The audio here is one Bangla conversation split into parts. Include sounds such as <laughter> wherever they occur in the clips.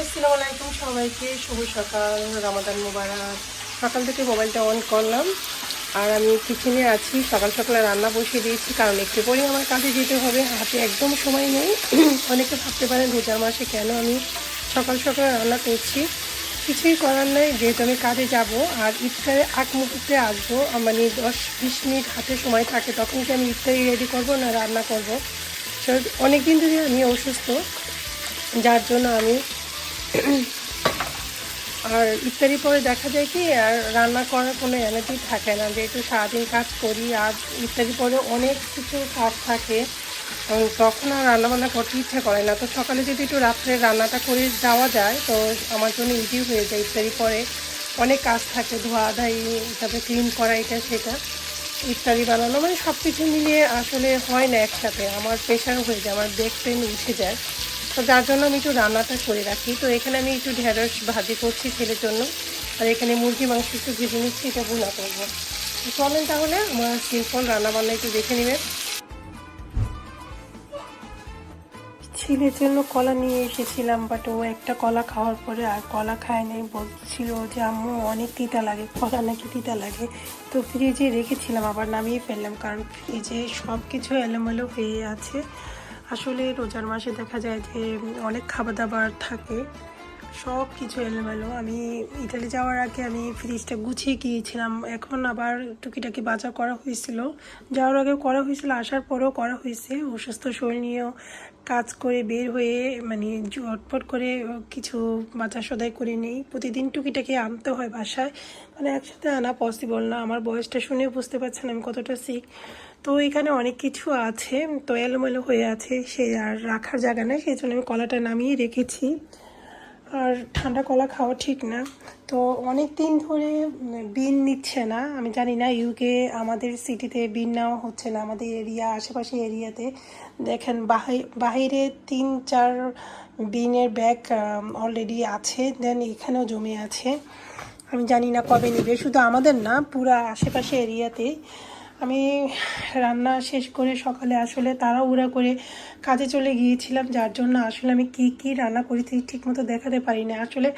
আসসালামু আলাইকুম সবাইকে, শুভ সকাল, রামাদান মোবারক। সকাল থেকে মোবাইলটা অন করলাম। আর আমি কিচেনে আছি, সকাল সকালে রান্না বসিয়ে দিয়েছি, কারণ একটু পরে আমার কাজে যেতে হবে। হাতে একদম সময় নেই। <clears throat> অনেকে ভাবতে পারেন রোজার মাসে কেন আমি সকাল সকালে রান্না করছি। কিছুই করার নেই, যেহেতু আমি কাজে যাব। আর ইফতারে আগ মুহূর্তে আসব। মানে দশ, বিশ মিনিট হাতে সময় থাকে, তখন কি আমি ইফতারি রেডি করব না রান্না করব? অনেক দিন ধরে আমি অসুস্থ। যার জন্য আমি আর ইত্যাদি পরে দেখা যায় কি, আর রান্না করার কোনো এনার্জি থাকে না যেহেতু সারাদিন কাজ করি, আর ইত্যাদি পরে অনেক কিছু কাজ থাকে তখন আর রান্নাবান্না করতে ইচ্ছা করে না। তো সকালে যদি একটু রাত্রে রান্নাটা করে যাওয়া যায়, তো আমার জন্য ইজি হয়ে যায় ইত্যাদি পরে। অনেক কাজ থাকে, ধোয়া ধাই তারপরে ক্লিন করা, এটা, সেটা ইত্যাদি বানানো মানে সব কিছু মিলিয়ে আসলে হয় না একসাথে। আমার প্রেশার হয়ে যায়, আমার ব্যাক পেন উঠে যায়। তো যার জন্য আমি একটু রান্নাটা করে রাখি। তো এখানে আমি একটু ঢেঁড়স ভাজি করছি ছেলের জন্য। আর এখানে মুরগি, মাংস একটু ভেজে নিচ্ছি, এটা ভুনা করব। চলেন তাহলে আমার সিম্পল রান্নাবান্না একটু দেখে নেবেন। ছেলের জন্য কলা নিয়ে এসেছিলাম বাট ও একটা কলা খাওয়ার পরে আর কলা খায় নাই। বলছিল যে, আম্মু, অনেক তিতা লাগে, কলা নাকি তিতা লাগে। তো ফ্রিজে রেখেছিলাম, আবার নামিয়ে ফেললাম, কারণ ফ্রিজে সব কিছু এলোমেলো হয়ে আছে। আসলে রোজার মাসে দেখা যায় যে অনেক খাবার দাবার থাকে সব কিছু এলোমেলো। আমি ইতালি যাওয়ার আগে আমি ফ্রিজটা গুছিয়ে গিয়েছিলাম, এখন আবার টুকিটাকি বাজার করা হয়েছিল। যাওয়ার আগেও করা হয়েছিল, আসার পরেও করা হয়েছে। অসুস্থ শরীর নিয়েও কাজ করে বের হয়ে মানে ঝটপট করে কিছু বাজার সদাই করে নেই। প্রতিদিন টুকিটাকি আনতে হয় বাসায় মানে একসাথে আনা পসিবল না। আমার বয়সটা শুনেও বুঝতে পারছেন আমি কতটা শিখ তো এখানে অনেক কিছু আছে তো এলোমেলো হয়ে আছে সে আর রাখার জায়গা নেই, সেই জন্য আমি কলাটা নামিয়ে রেখেছি। আর ঠান্ডা কলা খাওয়া ঠিক না। তো অনেক দিন ধরে বিন নিচ্ছে না। আমি জানি না ইউকে আমাদের সিটিতে বিন নেওয়া হচ্ছে না, আমাদের এরিয়া আশেপাশে এরিয়াতে দেখেন, বাহি- বাহিরে তিন, চার বিনের ব্যাগ অলরেডি আছে দেন এখানেও জমে আছে। আমি জানি না কবে নেবে, শুধু আমাদের না, পুরা আশেপাশে এরিয়াতে আমি রান্না শেষ করে সকালে আসলে তাড়াহুড়া করে কাজে চলে গিয়েছিলাম, যার জন্য আসলে আমি কি কি রান্না করেছি ঠিকমতো দেখাতে পারি না আসলে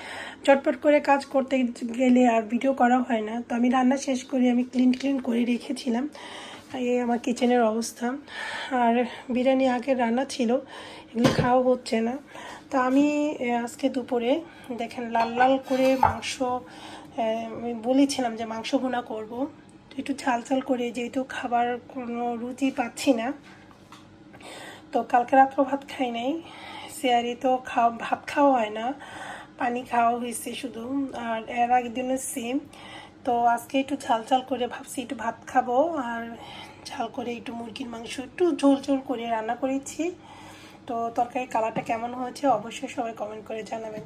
চটপট করে কাজ করতে গেলে আর ভিডিও করা হয় না। তো আমি রান্না শেষ করে আমি ক্লিন ক্লিন করে রেখেছিলাম। এই আমার কিচেনের অবস্থা। আর বিরিয়ানি আগের রান্না ছিল, এগুলো খাওয়া হচ্ছে না। তো আমি আজকে দুপুরে দেখেন লাল লাল করে মাংস বলেছিলাম যে মাংস ভুনা করব। একটু ঝাল ঝাল করে, যেহেতু খাবার কোনো রুচি পাচ্ছি না, তো কালকে রাত্র ভাত খাই নাই। সিয়ারি তো খাওয়া ভাত খাওয়া হয় না, পানি খাওয়া হয়েছে শুধু, আর এর আগের দিনও সেম তো আজকে একটু ঝাল ঝাল করে ভাবছি একটু ভাত খাব, আর ঝাল করে একটু মুরগির মাংস একটু ঝোল ঝোল করে রান্না করেছি। তো তরকারি কালারটা কেমন হয়েছে অবশ্যই সবাই কমেন্ট করে জানাবেন।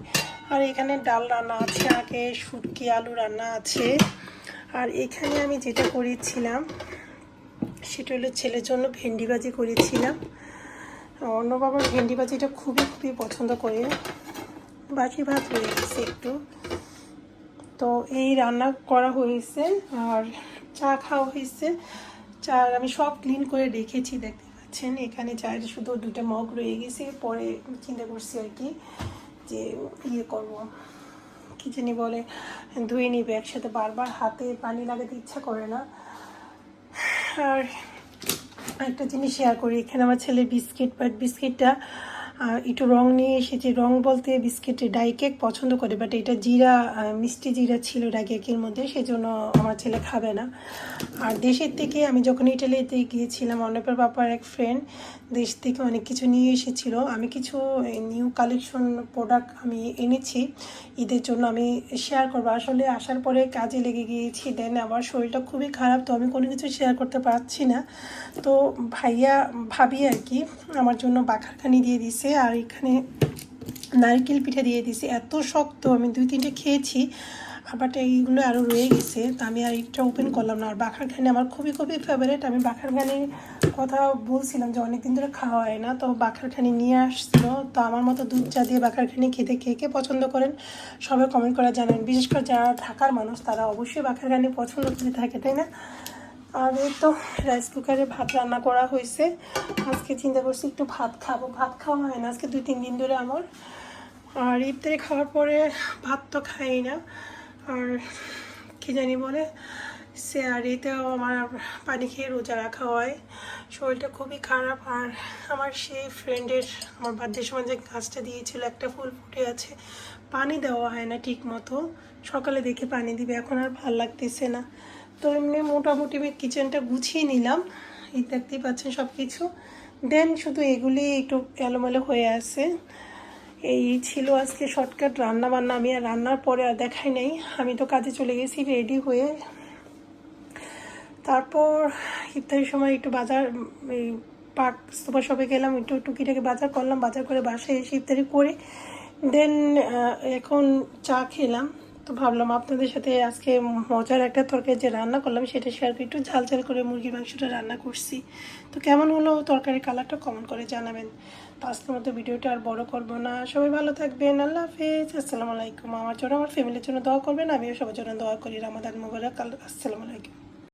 আর এখানে ডাল রান্না আছে, আগে শুটকি, আলু রান্না আছে। আর এখানে আমি যেটা করেছিলাম, সেটা হলো ছেলের জন্য ভেন্ডি ভাজি করেছিলাম। অন্য বাবার ভেন্ডি ভাজিটা খুবই খুবই পছন্দ করে। বাসি ভাত হয়ে গেছে একটু। তো এই রান্না করা হয়েছে আর চা খাওয়া হয়েছে। চা আমি সব ক্লিন করে রেখেছি, দেখতে পাচ্ছেন। এখানে চায়ের শুধু দুটো মগ রয়ে গেছে। পরে চিন্তা করছি আর কি যে ইয়ে করব। কি জানি বলে, ধুয়ে নিবে একসাথে বারবার হাতে পানি লাগাতে ইচ্ছা করে না। আর একটা জিনিস শেয়ার করি, এখানে আমার ছেলে বিস্কিট বাট বিস্কিটটা একটু রং নিয়ে এসেছি। রং বলতে বিস্কিটে ডাই কেক পছন্দ করে বাট এটা জিরা মিষ্টি জিরা ছিল ডাই কেকের মধ্যে সেই জন্য আমার ছেলে খাবে না। আর দেশের থেকে আমি যখন ইটালিতে গিয়েছিলাম অর্ণবের বাবার এক ফ্রেন্ড দেশ থেকে অনেক কিছু নিয়ে এসেছিল। আমি কিছু নিউ কালেকশন প্রোডাক্ট আমি এনেছি। ঈদের জন্য আমি শেয়ার করব। আসলে আসার পরে কাজে লেগে গিয়েছি দেন আমার শরীরটা খুবই খারাপ, তো আমি কোনো কিছু শেয়ার করতে পারছি না। তো ভাইয়া ভাবি আর কি, আমার জন্য বাখারখানি দিয়ে দিছে। আর এখানে নারকেল পিঠা দিয়ে দিছে। এত শক্ত, আমি দুই তিনটে খেয়েছি বাট এইগুলো আরও রয়ে গেছে। তো আমি আর এটা ওপেন করলাম না। আর বাখারখানি আমার খুবই খুবই ফেভারেট আমি বাখারখানির কথা বলছিলাম যে অনেকদিন ধরে খাওয়া হয় না, তো বাখারখানি নিয়ে আসছিল। তো আমার মতো দুধ চা দিয়ে বাখারখানি খেতে কে কে পছন্দ করেন, সবাই কমেন্ট করে জানাবেন। বিশেষ করে যারা ঢাকার মানুষ, তারা অবশ্যই বাখারখানি পছন্দ করে থাকে, তাই না? আর এই তো রাইস কুকারে ভাত রান্না করা হয়েছে। আজকে চিন্তা করছি একটু ভাত খাব। ভাত খাওয়া হয় না, আজকে দুই, তিন দিন ধরে আমার। আর ইফতারি খাওয়ার পরে ভাত তো খাই না। আর কি জানি বলে সে আর এতেও আমার পানি খেয়ে রোজা রাখা হয়। শরীরটা খুবই খারাপ। আর আমার সেই ফ্রেন্ডের আমার বার্থডের সময় যে গাছটা দিয়েছিল, একটা ফুল ফুটে আছে। পানি দেওয়া হয় না ঠিক মতো সকালে দেখে পানি দিবে, এখন আর ভালো লাগতেছে না। তো এমনি মোটামুটি আমি কিচেনটা গুছিয়ে নিলাম। এই দেখতেই পাচ্ছেন সব কিছু দেন শুধু এগুলি একটু এলোমেলো হয়ে আছে। এই ছিল আজকে শর্টকাট রান্না বান্না আমি আর রান্নার পরে আর দেখাই নাই। আমি তো কাজে চলে গেছি রেডি হয়ে। তারপর ইফতারির সময় একটু বাজার, এই পার্ক সুপার শপে গেলাম। একটু টুকিটাকে বাজার করলাম। বাজার করে বাসায় এসে ইফতারি করে। দেন এখন চা খেলাম। তো ভাবলাম আপনাদের সাথে আজকে মজার একটা তরকারি যে রান্না করলাম, সেটা শেয়ার করে একটু ঝাল ঝাল করে মুরগির মাংসটা রান্না করছি। তো কেমন হলো তরকারির কালারটা কমন করে জানাবেন। তো আজকের মতো ভিডিওটা আর বড় করব না। সবাই ভালো থাকবেন, আল্লাহ হাফেজ। আসসালামু আলাইকুম। আমার জন্য আমার ফ্যামিলির জন্য দোয়া করবেন, আমিও সবার জন্য দোয়া করি। রামাদান মোবাইল আসসালামু আলাইকুম।